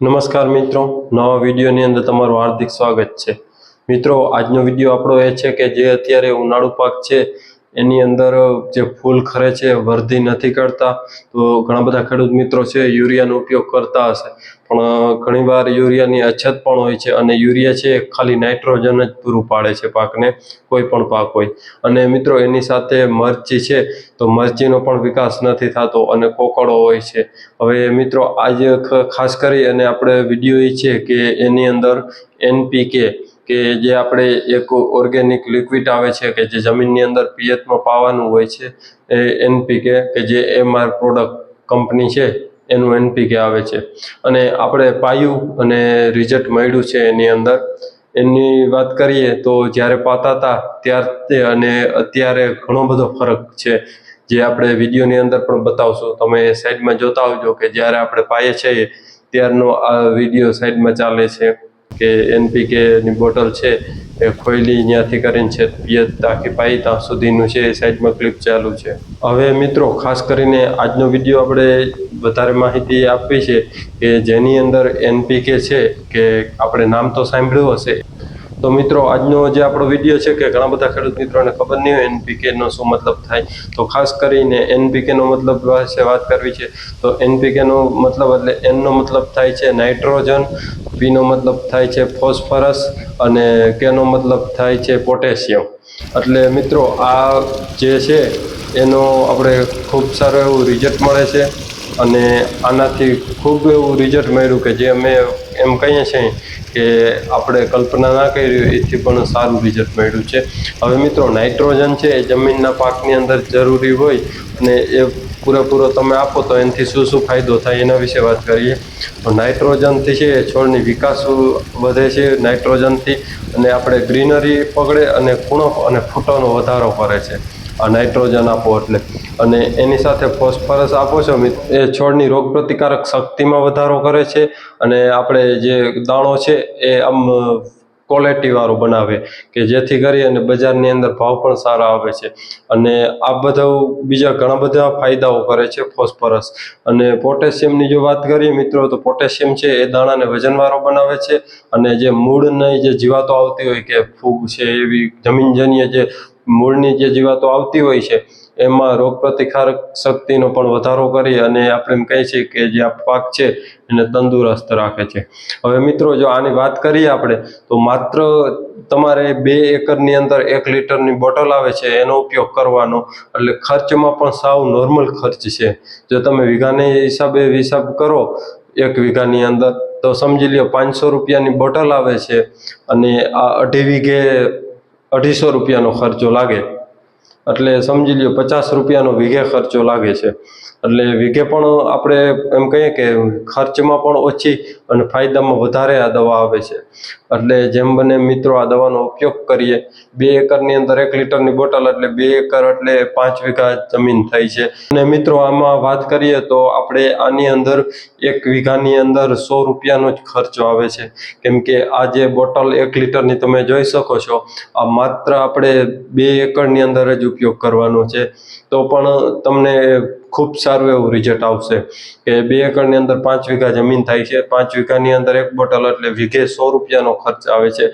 નમસ્કાર મિત્રો, નવા વિડીયોની અંદર તમારું હાર્દિક સ્વાગત છે. મિત્રો, આજનો વીડિયો આપણો એ છે કે જે અત્યારે ઉનાળુ પાક છે એની અંદર જે ફૂલ ખરે છે વરધી નથી કરતા, તો ઘણા બધા ખેડૂત મિત્રો છે, યુરિયાનો ઉપયોગ કરતા હશે. પણ ઘણીવાર યુરિયાની અછત પણ હોય છે અને યુરિયા છે ખાલી નાઇટ્રોજન જ પૂરું પાડે છે પાકને, કોઈ પણ પાક હોય. અને મિત્રો, એની સાથે મરચી છે, તો મરચીનો પણ વિકાસ નથી થતો અને કોકળો હોય છે. હવે મિત્રો, આજે ખાસ કરી અને આપણે વીડિયો એ છે કે એની અંદર એનપીકે કે જે આપણે એક ઓર્ગેનિક લિક્વિડ આવે છે કે જે જમીનની અંદર પિયતમાં પાવાનું હોય છે, એ એનપીકે કે જે એમઆર પ્રોડક્ટ કંપની છે, એનું એનપીકે આવે છે. અને આપણે પાયું અને રિઝલ્ટ મળ્યું છે એની અંદર. એની વાત કરીએ તો જ્યારે પાતા હતા ત્યારથી અને અત્યારે ઘણો બધો ફરક છે, જે આપણે વિડીયોની અંદર પણ બતાવશું. તમે સાઈડમાં જોતા આવજો કે જ્યારે આપણે પાઈએ છીએ, ત્યારનો આ વીડિયો સાઈડમાં ચાલે છે. કે એનપીકે ની બોટલ છે, એ ખોઈલી ત્યાંથી કરીને છે, પિયત તાકી પાઈ ત્યાં સુધીનું છે, એ સાઈડમાં ક્લિપ ચાલુ છે. હવે મિત્રો, ખાસ કરીને આજનો વીડિયો આપણે વધારે માહિતી આપવી છે કે જેની અંદર એનપીકે છે, કે આપણે નામ તો સાંભળ્યું હશે તો મિત્રો, આજનો જે આપણો વીડિયો છે કે ઘણા બધા ખેડૂત મિત્રોને ખબર નહીં હોય એનપીકે નો શું મતલબ થાય. તો ખાસ કરીને એનપીકે નો મતલબ વિશે વાત કરવી છે. તો એનપીકે નો મતલબ એટલે એનનો મતલબ થાય છે નાઇટ્રોજન પીનો મતલબ થાય છે ફોસ્ફરસ અને કેનો મતલબ થાય છે પોટેશિયમ. એટલે મિત્રો, આ જે છે, એનો આપણે ખૂબ સારું એવું રિઝલ્ટ મળે છે. અને આનાથી ખૂબ એવું રિઝલ્ટ મળ્યું કે જે અમે એમ કહીએ છીએ કે આપણે કલ્પના ના કરી એથી પણ સારું રિઝલ્ટ મળ્યું છે. હવે મિત્રો નાઇટ્રોજન છે એ જમીનના પાકની અંદર જરૂરી હોય અને એ પૂરેપૂરો તમે આપો તો એનાથી શું શું ફાયદો થાય એના વિશે વાત કરીએ. નાઇટ્રોજનથી છે છોડની વિકાસ વધે છે નાઇટ્રોજનથી અને આપણે ગ્રીનરી પકડે અને કૂણો અને ફૂટોનો વધારો કરે છે. નાઇટ્રોજન આપો એટલે. અને એની સાથે ફોસ્ફરસ આપો છો એ છોડની રોગ પ્રતિકારક શક્તિમાં વધારો કરે છે. અને આપણે જે દાણો છે, એ આમ ક્વોલિટી વાળો બનાવે, કે જેથી કરી અને બજારની અંદર ભાવ પણ સારા આવે છે. અને આ બધા બીજા ઘણા બધા ફાયદાઓ કરે છે ફોસ્ફરસ. અને પોટેશિયમની જો વાત કરીએ મિત્રો, તો પોટેશિયમ છે એ દાણાને વજનવાળો બનાવે છે અને જે મૂળની જે જીવાતો આવતી હોય કે ફૂગ છે એવી જમીનજન્ય જે મૂળની જે જીવાતો આવતી હોય છે એમાં રોગ પ્રતિકારક શક્તિનો પણ વધારો કરી અને આપણે એમ કહીએ છીએ કે જે આ પાક છે એને તંદુરસ્ત રાખે છે. હવે મિત્રો, જો આની વાત કરીએ આપણે, તો માત્ર તમારે બે એકરની અંદર એક લીટરની બોટલ આવે છે, એનો ઉપયોગ કરવાનો. એટલે ખર્ચમાં પણ સાવ નોર્મલ ખર્ચ છે. જો તમે વીઘાને હિસાબે હિસાબ કરો, એક વીઘાની અંદર, તો સમજી લ્યો પાંચસો રૂપિયાની બોટલ આવે છે અને આ અઢી વીઘે અઢીસો રૂપિયાનો ખર્ચો લાગે. એટલે સમજી લ્યો, પચાસ રૂપિયાનો વીઘે ખર્ચો લાગે છે. એટલે વીઘે પણ આપણે એમ કહીએ કે ખર્ચમાં પણ ઓછી અને ફાયદામાં વધારે આ દવા આવે છે. એટલે જેમ બને મિત્રો આ દવાનો ઉપયોગ કરીએ. બે એકરની અંદર એક લીટરની બોટલ એટલે બે એકર એટલે પાંચ વીઘા જમીન થઈ છે. અને મિત્રો આમાં વાત કરીએ તો આપણે આની અંદર એક વીઘાની અંદર સો રૂપિયાનો જ ખર્ચો આવે છે. કેમ કે આ જે બોટલ એક લીટરની તમે જોઈ શકો છો, આ માત્ર આપણે બે એકરની અંદર જ ઉપયોગ કરવાનો છે. તો પણ તમને ખૂબ સારું એવું રિઝલ્ટ આવશે. કે બે એકરની અંદર પાંચ વીઘા જમીન થાય છે. પાંચ વીઘાની અંદર એક બોટલ એટલે વીઘે સો રૂપિયાનો ખર્ચ આવે છે.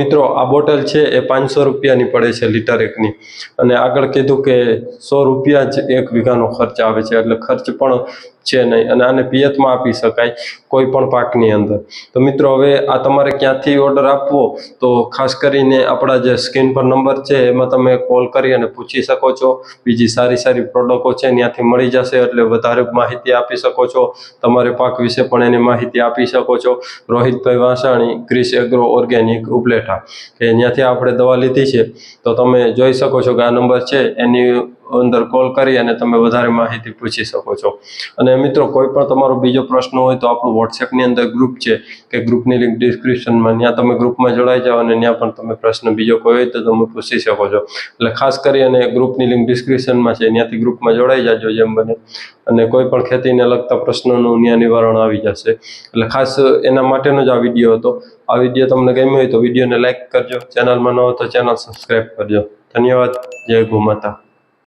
મિત્રો, આ બોટલ છે એ પાંચસો રૂપિયાની પડે છે લીટર એકની. અને આગળ કીધું કે સો રૂપિયા જ એક વીઘાનો ખર્ચ આવે છે. એટલે ખર્ચ પણ છે નહીં. અને આને પિયતમાં આપી શકાય કોઈ પણ પાકની અંદર. તો મિત્રો, હવે આ તમારે ક્યાંથી ઓર્ડર આપવો? તો ખાસ કરીને આપણા જે સ્ક્રીન પર નંબર છે, એમાં તમે કોલ કરી અને પૂછી શકો છો. બીજી સારી સારી પ્રોડક્ટો છે ત્યાંથી મળી જશે એટલે વધારે માહિતી આપી શકો છો. તમારે પાક વિશે પણ એની માહિતી આપી શકો છો. રોહિતભાઈ Vasani Kris Agro Organic Upleta. કે ત્યાંથી આપણે દવા લીધી છે, તો તમે જોઈ શકો છો કે આ નંબર છે, એની અંદર કોલ કરી અને તમે વધારે માહિતી પૂછી શકો છો. અને મિત્રો, કોઈ પણ તમારો બીજો પ્રશ્ન હોય તો આપણું વોટ્સએપની અંદર ગ્રુપ છે, કે ગ્રુપની લિંક ડિસ્ક્રિપ્શનમાં ત્યાં તમે ગ્રુપમાં જોડાઈ જાઓ અને ત્યાં પણ તમે પ્રશ્ન બીજો કોઈ હોય તો તમે પૂછી શકો છો. એટલે ખાસ કરી અને ગ્રુપની લિંક ડિસ્ક્રિપ્શનમાં છે ત્યાંથી ગ્રુપમાં જોડાઈ જાજો જેમ બને. અને કોઈ પણ ખેતીને લગતા પ્રશ્નોનું ત્યાં નિવારણ આવી જશે. એટલે ખાસ એના માટેનો જ આ વીડિયો હતો. આ વીડિયો તમને ગમ્યો હોય તો વિડીયોને લાઇક કરજો. ચેનલમાં ન હોય તો ચેનલ સબસ્ક્રાઈબ કરજો. ધન્યવાદ. જય ગૌ માતા.